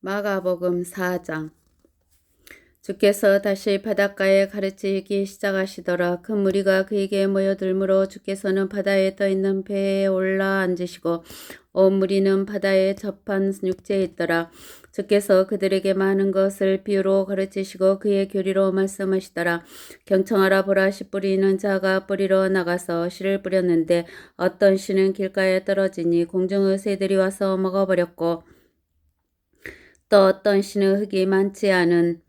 마가복음 4장 주께서 다시 바닷가에 가르치기 시작하시더라. 큰 무리가 그에게 모여들므로 주께서는 바다에 떠 있는 배에 올라 앉으시고 온 무리는 바다에 접한 육지에 있더라. 주께서 그들에게 많은 것을 비유로 가르치시고 그의 교리로 말씀하시더라. 경청하라 보라 씨 뿌리는 자가 뿌리러 나가서 씨를 뿌렸는데 어떤 씨는 길가에 떨어지니 공중의 새들이 와서 먹어버렸고 또 어떤 씨는 흙이 많지 않은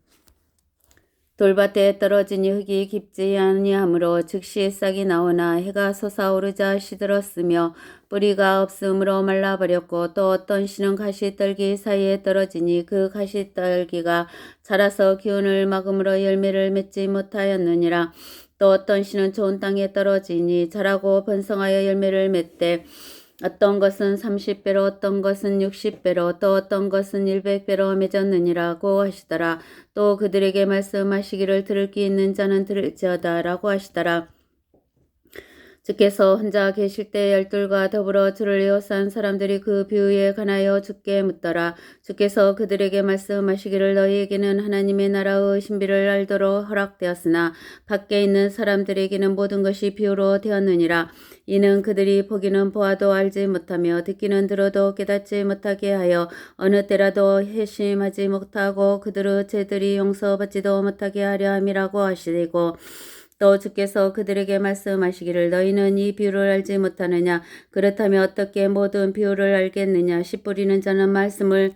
돌밭에 떨어지니 흙이 깊지 아니하므로 즉시 싹이 나오나 해가 솟아오르자 시들었으며 뿌리가 없으므로 말라버렸고 또 어떤 씨는 가시떨기 사이에 떨어지니 그 가시떨기가 자라서 기운을 막음으로 열매를 맺지 못하였느니라. 또 어떤 씨는 좋은 땅에 떨어지니 자라고 번성하여 열매를 맺되 어떤 것은 30배로 어떤 것은 60배로 또 어떤 것은 100배로 맺었느니라고 하시더라. 또 그들에게 말씀하시기를 들을 귀 있는 자는 들을지어다라고 하시더라. 주께서 혼자 계실 때 열둘과 더불어 주를 에워싼 사람들이 그 비유에 관하여 주께 묻더라. 주께서 그들에게 말씀하시기를 너희에게는 하나님의 나라의 신비를 알도록 허락되었으나 밖에 있는 사람들에게는 모든 것이 비유로 되었느니라. 이는 그들이 보기는 보아도 알지 못하며 듣기는 들어도 깨닫지 못하게 하여 어느 때라도 회심하지 못하고 그들의 죄들이 용서받지도 못하게 하려 함이라고 하시고 또 주께서 그들에게 말씀하시기를 너희는 이 비유를 알지 못하느냐? 그렇다면 어떻게 모든 비유를 알겠느냐? 씨 뿌리는 자는 말씀을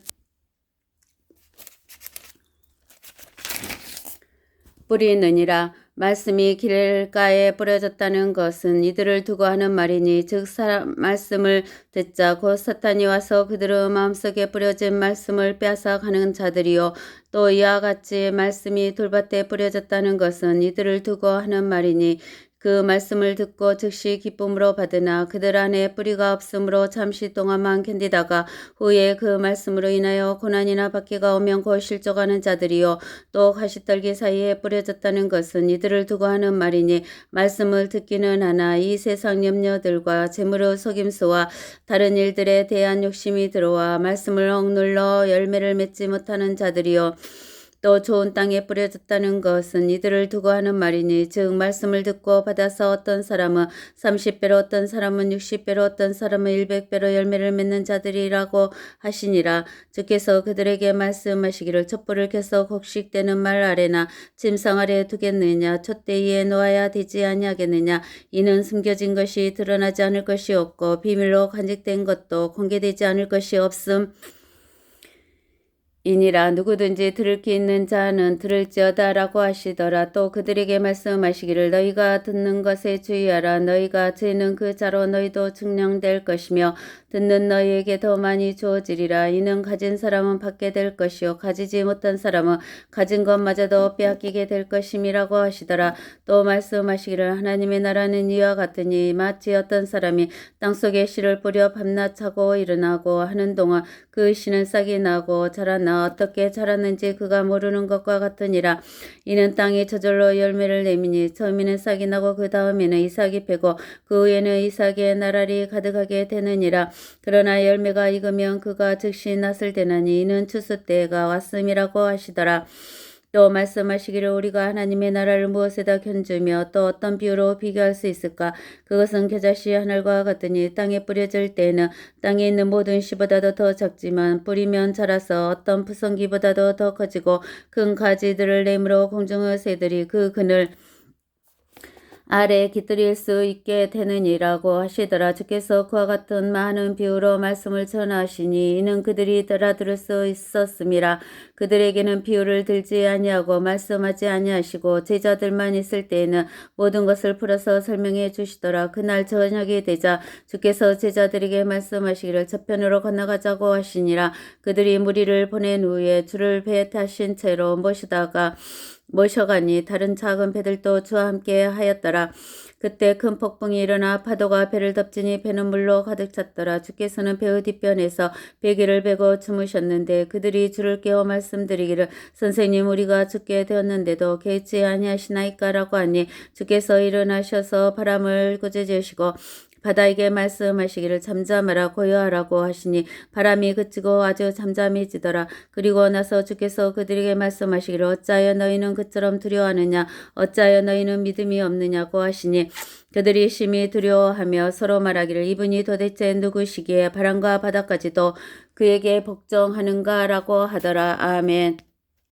뿌리느니라 말씀이 길가에 뿌려졌다는 것은 이들을 두고 하는 말이니 즉 사람 말씀을 듣자 곧 사탄이 와서 그들의 마음속에 뿌려진 말씀을 빼앗아 가는 자들이요. 또 이와 같이 말씀이 돌밭에 뿌려졌다는 것은 이들을 두고 하는 말이니 그 말씀을 듣고 즉시 기쁨으로 받으나 그들 안에 뿌리가 없으므로 잠시 동안만 견디다가 후에 그 말씀으로 인하여 고난이나 박해가 오면 곧 실족하는 자들이요. 또 가시떨기 사이에 뿌려졌다는 것은 이들을 두고 하는 말이니 말씀을 듣기는 하나 이 세상 염려들과 재물의 속임수와 다른 일들에 대한 욕심이 들어와 말씀을 억눌러 열매를 맺지 못하는 자들이요 또 좋은 땅에 뿌려졌다는 것은 이들을 두고 하는 말이니 즉 말씀을 듣고 받아서 어떤 사람은 30배로 어떤 사람은 60배로 어떤 사람은 100배로 열매를 맺는 자들이라고 하시니라. 주께서 그들에게 말씀하시기를 촛불을 켜서 곡식되는 말 아래나 짐상 아래 두겠느냐? 촛대위에 놓아야 되지 아니하겠느냐? 이는 숨겨진 것이 드러나지 않을 것이 없고 비밀로 간직된 것도 공개되지 않을 것이 없음 이니라 누구든지 들을 귀 있는 자는 들을지어다라고 하시더라. 또 그들에게 말씀하시기를 너희가 듣는 것에 주의하라. 너희가 죄는 그 자로 너희도 증명될 것이며 듣는 너희에게 더 많이 주어지리라. 이는 가진 사람은 받게 될 것이요 가지지 못한 사람은 가진 것마저도 빼앗기게 될 것임이라고 하시더라. 또 말씀하시기를 하나님의 나라는 이와 같으니 마치 어떤 사람이 땅속에 씨를 뿌려 밤낮 차고 일어나고 하는 동안 그 씨는 싹이 나고 자라나 어떻게 자랐는지 그가 모르는 것과 같으니라. 이는 땅이 저절로 열매를 내미니 처음에는 싹이 나고 그 다음에는 이삭이 패고 그 후에는 이삭의 나랄이 가득하게 되느니라. 그러나 열매가 익으면 그가 즉시 낫을 되나니 이는 추수 때가 왔음이라고 하시더라. 또 말씀하시기를 우리가 하나님의 나라를 무엇에다 견주며 또 어떤 비유로 비교할 수 있을까? 그것은 겨자씨 하늘과 같으니 땅에 뿌려질 때에는 땅에 있는 모든 씨보다도 더 작지만 뿌리면 자라서 어떤 푸성기보다도 더 커지고 큰 가지들을 내므로 공중의 새들이 그 그늘 아래 깃들일 수 있게 되느니라고 하시더라. 주께서 그와 같은 많은 비유로 말씀을 전하시니 이는 그들이 알아들을 수 있었음이라. 그들에게는 비유를 들지 아니하고 말씀하지 아니하시고 제자들만 있을 때에는 모든 것을 풀어서 설명해 주시더라. 그날 저녁이 되자 주께서 제자들에게 말씀하시기를 저편으로 건너가자고 하시니라. 그들이 무리를 보낸 후에 주를 배에 타신 채로 모시다가 모셔가니 다른 작은 배들도 주와 함께 하였더라. 그때 큰 폭풍이 일어나 파도가 배를 덮치니 배는 물로 가득 찼더라. 주께서는 배의 뒷변에서 베개를 베고 주무셨는데 그들이 주를 깨워 말씀드리기를 선생님 우리가 죽게 되었는데도 개치 아니하시나이까라고 하니 주께서 일어나셔서 바람을 꾸짖으시고 바다에게 말씀하시기를 잠잠하라 고요하라고 하시니 바람이 그치고 아주 잠잠해지더라. 그리고 나서 주께서 그들에게 말씀하시기를 어찌하여 너희는 그처럼 두려워하느냐? 어찌하여 너희는 믿음이 없느냐고 하시니 그들이 심히 두려워하며 서로 말하기를 이분이 도대체 누구시기에 바람과 바다까지도 그에게 복종하는가라고 하더라. 아멘